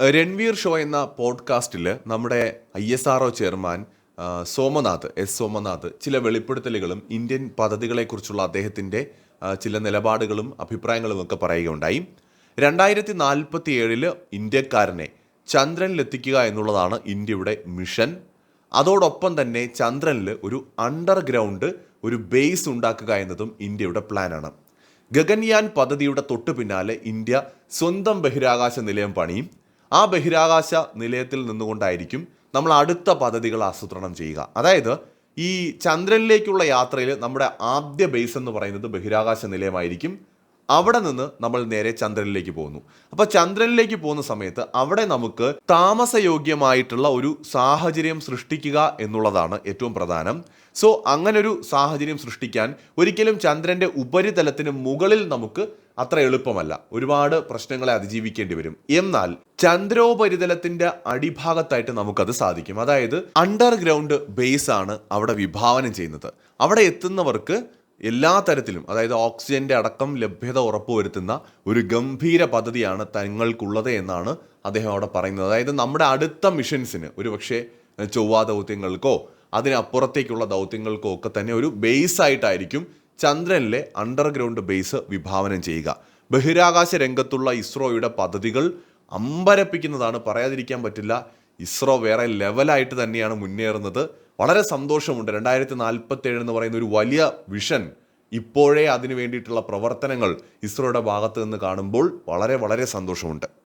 Ranveer show എന്ന പോഡ്കാസ്റ്റിൽ നമ്മുടെ I S R chairman Somanath S Somanath ചില വെളിപ്പെടുത്തലുകളും ഇന്ത്യൻ പദ്ധതികളെക്കുറിച്ചുള്ള അദ്ദേഹത്തിന്റെ ചില നിലപാടുകളും അഭിപ്രായങ്ങളും ഒക്കെ പറയുകയുണ്ടായി. രണ്ടായിരത്തി നാൽപ്പത്തി ഏഴിൽ ഇന്ത്യക്കാരനെ ചന്ദ്രനിലെത്തിക്കുക എന്നുള്ളതാണ് ഇന്ത്യയുടെ മിഷൻ. അതോടൊപ്പം തന്നെ ചന്ദ്രനിൽ ഒരു അണ്ടർഗ്രൗണ്ട് ഒരു ബേസ് ഉണ്ടാക്കുക എന്നതും ഇന്ത്യയുടെ പ്ലാനാണ്. ഗഗൻയാൻ പദ്ധതിയുടെ തൊട്ടു പിന്നാലെ ഇന്ത്യ സ്വന്തം ബഹിരാകാശ നിലയം പണിയും ആ ബഹിരാകാശ നിലയത്തിൽ നിന്നുകൊണ്ടായിരിക്കും നമ്മൾ അടുത്ത പദ്ധതികൾ ആസൂത്രണം ചെയ്യുക. അതായത് ഈ ചന്ദ്രനിലേക്കുള്ള യാത്രയിൽ നമ്മുടെ ആദ്യ ബേസ് എന്ന് പറയുന്നത് ബഹിരാകാശ നിലയമായിരിക്കും. അവിടെ നിന്ന് നമ്മൾ നേരെ ചന്ദ്രനിലേക്ക് പോകുന്നു. അപ്പോൾ ചന്ദ്രനിലേക്ക് പോകുന്ന സമയത്ത് അവിടെ നമുക്ക് താമസയോഗ്യമായിട്ടുള്ള ഒരു സാഹചര്യം സൃഷ്ടിക്കുക എന്നുള്ളതാണ് ഏറ്റവും പ്രധാനം. സോ അങ്ങനൊരു സാഹചര്യം സൃഷ്ടിക്കാൻ ഒരിക്കലും ചന്ദ്രന്റെ ഉപരിതലത്തിന് മുകളിൽ നമുക്ക് അത്ര എളുപ്പമല്ല. ഒരുപാട് പ്രശ്നങ്ങളെ അതിജീവിക്കേണ്ടി വരും. എന്നാൽ ചന്ദ്രോപരിതലത്തിന്റെ അടിഭാഗത്തായിട്ട് നമുക്കത് സാധിക്കും. അതായത് അണ്ടർഗ്രൗണ്ട് ബേസ് ആണ് അവിടെ വിഭാവനം ചെയ്യുന്നത്. അവിടെ എത്തുന്നവർക്ക് എല്ലാ തരത്തിലും അതായത് ഓക്സിജന്റെ അടക്കം ലഭ്യത ഉറപ്പുവരുത്തുന്ന ഒരു ഗംഭീര പദ്ധതിയാണ് തങ്ങൾക്കുള്ളത് എന്നാണ് അദ്ദേഹം അവിടെ പറയുന്നത്. അതായത് നമ്മുടെ അടുത്ത മിഷൻസിന് ഒരു പക്ഷേ ചൊവ്വാ ദൗത്യങ്ങൾക്കോ അതിനപ്പുറത്തേക്കുള്ള ദൗത്യങ്ങൾക്കോ ഒക്കെ തന്നെ ഒരു ബേസ് ആയിട്ടായിരിക്കും ചന്ദ്രനിലെ അണ്ടർഗ്രൗണ്ട് ബേസ് വിഭാവനം ചെയ്യുക. ബഹിരാകാശ രംഗത്തുള്ള ഇസ്രോയുടെ പദ്ധതികൾ അമ്പരപ്പിക്കുന്നതാണ്. പറയാതിരിക്കാൻ പറ്റില്ല ഇസ്രോ വേറെ ലെവലായിട്ട് തന്നെയാണ് മുന്നേറുന്നത്. വളരെ സന്തോഷമുണ്ട്. രണ്ടായിരത്തി നാൽപ്പത്തി ഏഴ് എന്ന് പറയുന്ന ഒരു വലിയ വിഷൻ ഇപ്പോഴേ അതിനു വേണ്ടിയിട്ടുള്ള പ്രവർത്തനങ്ങൾ ഇസ്രോയുടെ ഭാഗത്ത് നിന്ന് കാണുമ്പോൾ വളരെ വളരെ സന്തോഷമുണ്ട്.